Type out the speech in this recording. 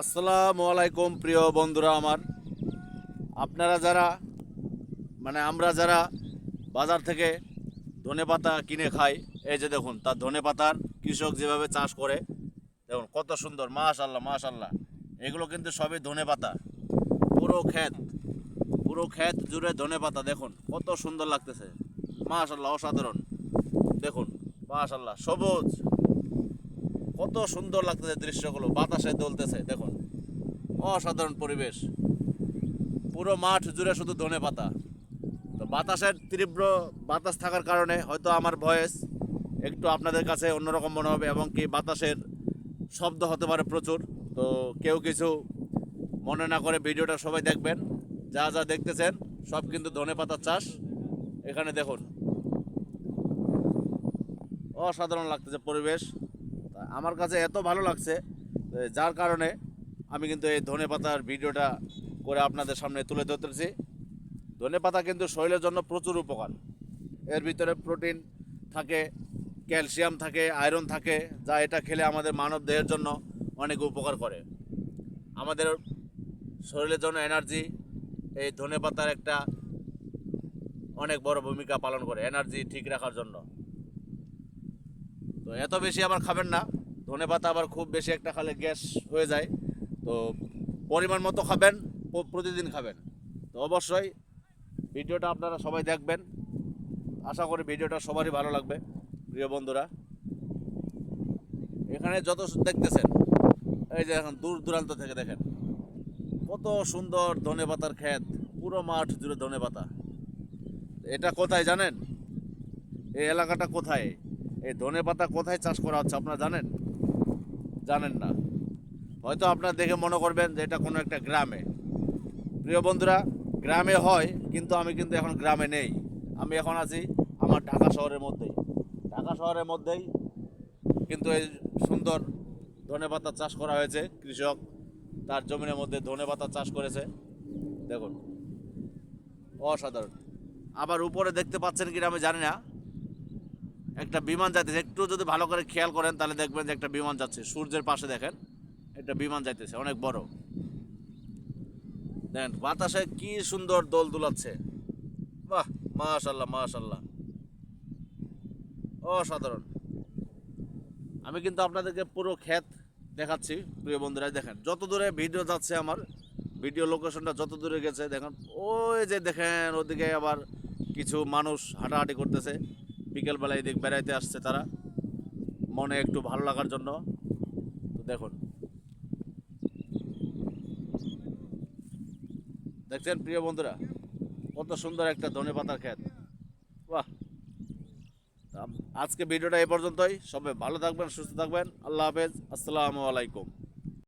আসসালামু আলাইকুম, প্রিয় বন্ধুরা আমার। আপনারা যারা মানে আমরা যারা বাজার থেকে ধনে পাতা কিনে খাই, এই যে দেখুন, তার ধনে পাতার কৃষক যেভাবে চাষ করে, দেখুন কত সুন্দর মাশাল্লাহ মাশাল্লাহ এগুলো কিন্তু সবই ধনে পাতা। পুরো ক্ষেত পুরো ক্ষেত জুড়ে ধনে পাতা, দেখুন, কত সুন্দর লাগতেছে। মাশাল্লাহ অসাধারণ। দেখুন মাশাল্লাহ সবুজ। কত সুন্দর লাগতেছে দৃশ্যগুলো, বাতাসে দোলতেছে দেখুন। অসাধারণ পরিবেশ। পুরো মাঠ জুড়ে শুধু ধনে পাতা। তো বাতাসের তীব্র বাতাস থাকার কারণে হয়তো আমার ভয়েস একটু আপনাদের কাছে অন্যরকম মনে হবে এবং কি বাতাসের শব্দ হতে পারে প্রচুর। তো কেউ কিছু মনে না করে ভিডিওটা সবাই দেখবেন। যা যা দেখতেছেন, সব কিন্তু ধনে পাতার চাষ। এখানে দেখুন। অসাধারণ লাগতেছে পরিবেশ। আমার কাছে এত ভালো লাগছে যার কারণে আমি কিন্তু এই ধনে পাতার ভিডিওটা করে আপনাদের সামনে তুলে ধরতেছি। ধনে পাতা কিন্তু শরীরের জন্য প্রচুর উপকার। এর ভিতরে প্রোটিন থাকে, ক্যালসিয়াম থাকে, আয়রন থাকে, যা এটা খেলে আমাদের মানব দেহের জন্য অনেক উপকার করে। আমাদের শরীরের জন্য এনার্জি, এই ধনে পাতার একটা অনেক বড় ভূমিকা পালন করে, এনার্জি ঠিক রাখার জন্য। তো এত বেশি আবার খাবেন না। ধনে পাতা আবার খুব বেশি একটা খালে গ্যাস হয়ে যায়। তো পরিমাণ মতো খাবেন প্রতিদিন খাবেন। তো অবশ্যই ভিডিওটা আপনারা সবাই দেখবেন। আশা করি ভিডিওটা সবারই ভালো লাগবে, প্রিয় বন্ধুরা। এখানে যত দেখতেছেন, এই যে এখন দূর দূরান্ত থেকে দেখেন, কত সুন্দর ধনে পাতার ক্ষেত, পুরো মাঠ জুড়ে ধনে পাতা। এটা কোথায় জানেন? এই এলাকাটা কোথায়? এই ধনে পাতা কোথায় চাষ করা হচ্ছে, আপনারা জানেন? জানেন না। হয়তো আপনারা দেখে মনে করবেন যে এটা কোনো একটা গ্রামে। প্রিয় বন্ধুরা, গ্রামে হয়, কিন্তু আমি কিন্তু এখন গ্রামে নেই। আমি এখন আছি আমার ঢাকা শহরের মধ্যেই। ঢাকা শহরের মধ্যেই কিন্তু এই সুন্দর ধনে পাতা চাষ করা হয়েছে। কৃষক তার জমিনের মধ্যে ধনে পাতা চাষ করেছে। দেখুন, অসাধারণ। আবার উপরে দেখতে পাচ্ছেন কিনা আমি জানি না। একটা বিমান যাইতেছে। একটু যদি ভালো করে খেয়াল করেন, তাহলে দেখবেন যে একটা বিমান যাচ্ছে। সূর্যের পাশে দেখেন, একটা বিমান যাইতেছে, অনেক বড়। দেখেন, বাতাসে কি সুন্দর দোল দুলাচ্ছে। বাহ মাশাল্লাহ মাশাল্লাহ অসাধারণ। আমি কিন্তু আপনাদেরকে পুরো ক্ষেত দেখাচ্ছি, প্রিয় বন্ধুরা দেখেন, যত দূরে ভিডিও যাচ্ছে আমার, ভিডিও লোকেশনটা যত দূরে গেছে, দেখেন, ওই যে দেখেন, ওদিকে আবার কিছু মানুষ হাঁটাহাঁটি করতেছে। বিকেলবেলা এদিক বেড়াইতে আসছে তারা। মনে একটু ভালো লাগার জন্য। তো দেখুন। দেখছেন প্রিয় বন্ধুরা, কত সুন্দর একটা ধনে পাতার ক্ষেত। বাহ। আজকে ভিডিওটা এই পর্যন্তই। সবাই ভালো থাকবেন, সুস্থ থাকবেন। আল্লাহ হাফেজ। আসসালামু আলাইকুম।